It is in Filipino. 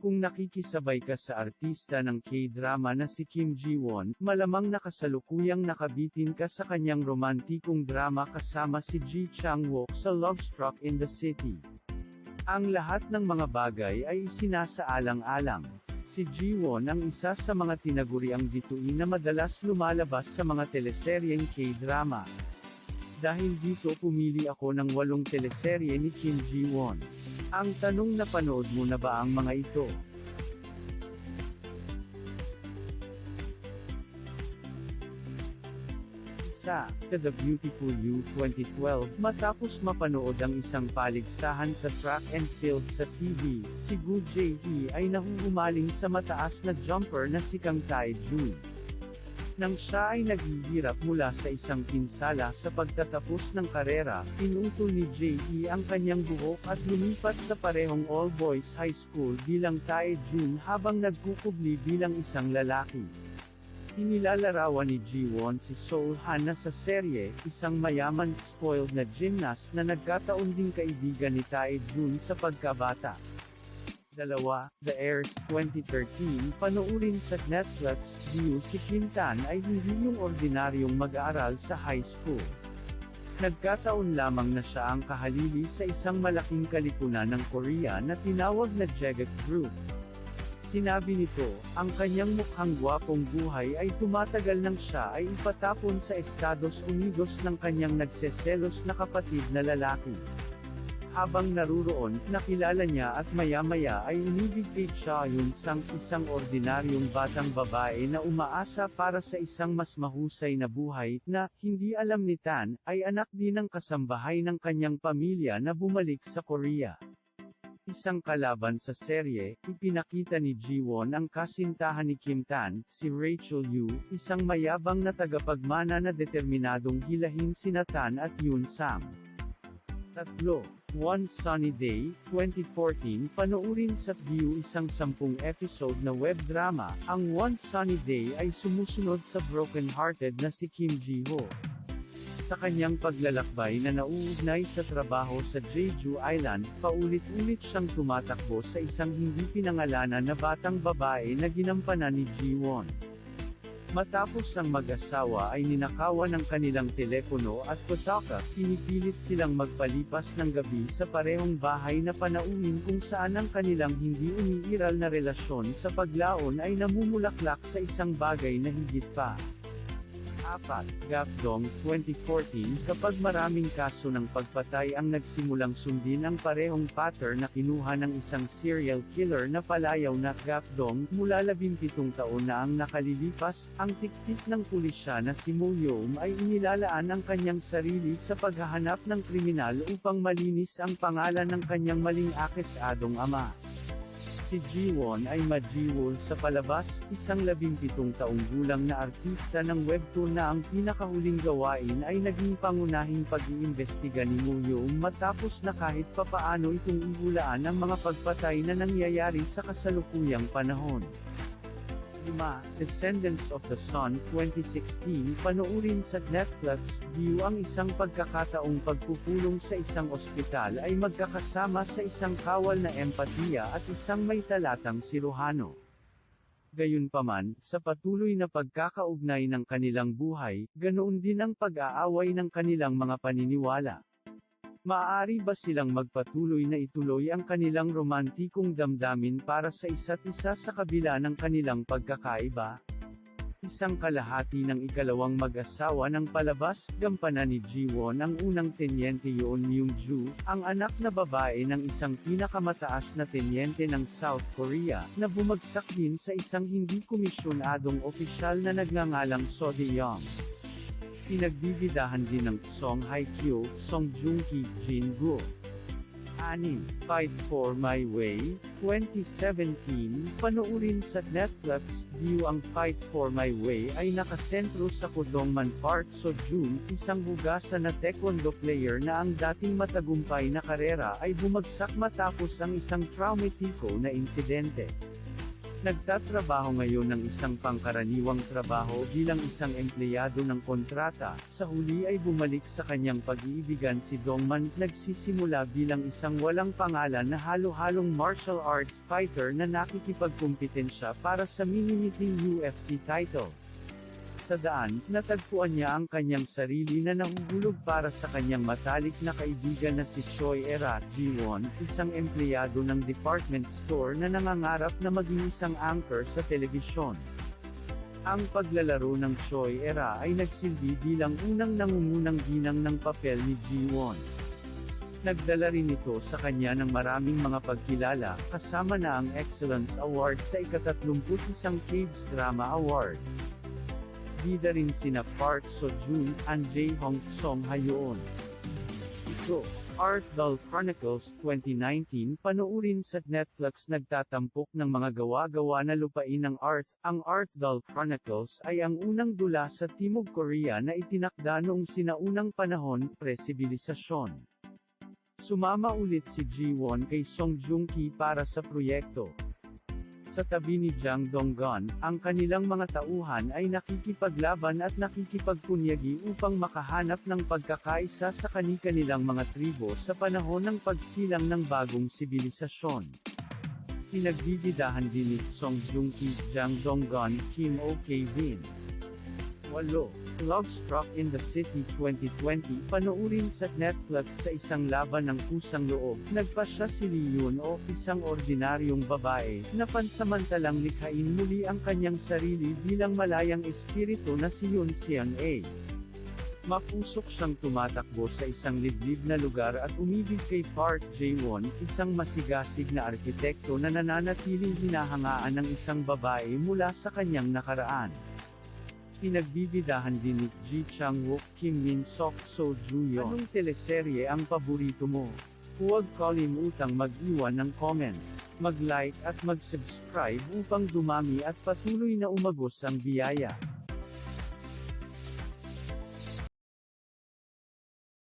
Kung nakikisabay ka sa artista ng K-drama na si Kim Ji-won, malamang nakasalukuyang nakabitin ka sa kanyang romantikong drama kasama si Ji Chang-wook sa Love Struck in the City. Ang lahat ng mga bagay ay isinasaalang-alang. Si Ji-won ang isa sa mga tinaguriang bituin na madalas lumalabas sa mga teleseryeng K-drama. Dahil dito pumili ako ng walong teleserye ni Kim Ji-won. Ang tanong na panood mo na ba ang mga ito? Isa, To The Beautiful You 2012, matapos mapanood ang isang paligsahan sa track and field sa TV, si Gu Jae ay nahuhumaling sa mataas na jumper na si Kang Tae Jun. Nang siya ay naghihirap mula sa isang pinsala sa pagtatapos ng karera, pinutol ni J.E. ang kanyang buhok at lumipat sa parehong all-boys high school bilang Tae Jun habang nagkukubli bilang isang lalaki. Inilalarawan ni Ji-won si Seoul Han na sa serye, isang mayaman, spoiled na gymnast na nagkataon ding kaibigan ni Tae Jun sa pagkabata. Dalawa, The Heirs 2013 Panoorin sa Netflix, View si Kim Tan ay hindi yung ordinaryong mag-aaral sa high school. Nagkataon lamang na siya ang kahalili sa isang malaking kalikunan ng Korea na tinawag na Jeget Group. Sinabi nito, ang kanyang mukhang gwapong buhay ay tumatagal nang siya ay ipatapon sa Estados Unidos ng kanyang nagseselos na kapatid na lalaki. Habang naruroon, nakilala niya at maya-maya ay inibig kay Cha Yun Sang isang ordinaryong batang babae na umaasa para sa isang mas mahusay na buhay, na, hindi alam ni Tan, ay anak din ng kasambahay ng kanyang pamilya na bumalik sa Korea. Isang kalaban sa serye, ipinakita ni Ji-won ang kasintahan ni Kim Tan, si Rachel Yu, isang mayabang na tagapagmana na determinadong hilahin sina Tan at Yun Sang. Tatlo. One Sunny Day, 2014 Panoorin sa View isang sampung episode na web drama, ang One Sunny Day ay sumusunod sa broken-hearted na si Kim Ji-ho. Sa kanyang paglalakbay na nauugnay sa trabaho sa Jeju Island, paulit-ulit siyang tumatakbo sa isang hindi pinangalanan na batang babae na ginampanan ni Ji-won. Matapos ang mag-asawa ay ninakawan ng kanilang telepono at kotaka, pinipilit silang magpalipas ng gabi sa parehong bahay na panauhin kung saan ang kanilang hindi umiiral na relasyon sa paglaon ay namumulaklak sa isang bagay na higit pa. 4. Gapdong, 2014 Kapag maraming kaso ng pagpatay ang nagsimulang sundin ang parehong pattern na kinuha ng isang serial killer na palayaw na Gapdong, mula 17 taon na ang nakalilipas, ang tiktik ng pulisya na si Mo Yom ay inilalaan ang kanyang sarili sa paghahanap ng kriminal upang malinis ang pangalan ng kanyang maling akesadong ama. Si Jiwon ay majiwol sa palabas, isang labimpitong taong gulang na artista ng webtoon na ang pinakahuling gawain ay naging pangunahing pag-iimbestiga ni Muyo matapos na kahit papaano itong ihulaan ang mga pagpatay na nangyayari sa kasalukuyang panahon. 5. Descendants of the Sun 2016 Panoorin sa Netflix, View ang isang pagkakataong pagpupulong sa isang ospital ay magkakasama sa isang kawal na empatiya at isang may talatang siruhano. Gayunpaman, sa patuloy na pagkakaugnay ng kanilang buhay, ganoon din ang pag-aaway ng kanilang mga paniniwala. Maaari ba silang magpatuloy na ituloy ang kanilang romantikong damdamin para sa isa't isa sa kabila ng kanilang pagkakaiba? Isang kalahati ng ikalawang mag-asawa ng palabas, gampanan ni Jiwon ang unang tenyente Yoon Myung-ju, ang anak na babae ng isang pinakamataas na tenyente ng South Korea, na bumagsak din sa isang hindi komisyonadong opisyal na nagngangalang So De-young. Pinagbibidahan din ng Song Hye-kyo, Song Joong-ki, Jin Gu. 6. Fight for My Way, 2017, panoorin sa Netflix, View ang Fight for My Way ay nakasentro sa Kodongman Park So Jun, isang hugasan na taekwondo player na ang dating matagumpay na karera ay bumagsak matapos ang isang traumatiko na insidente. Nagtatrabaho ngayon ng isang pangkaraniwang trabaho bilang isang empleyado ng kontrata, sa huli ay bumalik sa kanyang pag-iibigan si Dongman, nagsisimula bilang isang walang pangalan na halo-halong martial arts fighter na nakikipagkumpetensya para sa mini-meeting UFC title. Sa daan, natagpuan niya ang kanyang sarili na nahuhulog para sa kanyang matalik na kaibigan na si Choi Era Ji-won, isang empleyado ng department store na nangangarap na maging isang anchor sa telebisyon. Ang paglalaro ng Choi Era ay nagsilbi bilang unang nangungunang ginang ng papel ni Ji-won. Nagdala rin ito sa kanya ng maraming mga pagkilala, kasama na ang Excellence Award sa ikatatlumput-isang Caves Drama Awards. Bida rin sina Park Seo-joon, and Jae Hong Song Hayoon. Ito, Art Doll Chronicles 2019 Panoorin sa Netflix nagtatampok ng mga gawa-gawa na lupain ng Art. Ang Art Doll Chronicles ay ang unang dula sa Timog Korea na itinakda noong sinaunang panahon, presibilisasyon. Sumama ulit si Ji-won kay Song Joong-ki para sa proyekto. Sa tabi ni Jang Donggon, ang kanilang mga tauhan ay nakikipaglaban at nakikipagpunyagi upang makahanap ng pagkakaisa sa kani-kanilang mga tribo sa panahon ng pagsilang ng bagong sibilisasyon. Pinagbibidahan din ni Song Joong-ki, Jang Donggon, Kim Ok-vin. 8. Love Struck in the City 2020 Panoorin sa Netflix sa isang laban ng kusang loob. Nagpa siya si Lee Yoon o isang ordinaryong babae, na pansamantalang likhain muli ang kanyang sarili bilang malayang espiritu na si Yoon Seon A. Mapusok siyang tumatakbo sa isang liblib na lugar at umibig kay Park Jae-won, isang masigasig na arkitekto na nananatiling hinahangaan ng isang babae mula sa kanyang nakaraan. Pinagbibidahan din ni Ji Chang-wook, Kim Min-sok, So Joo-yeon. Anong teleserye ang paborito mo? Huwag kalimutang mag-iwan ng comment, mag-like at mag-subscribe upang dumami at patuloy na umagos ang biyaya.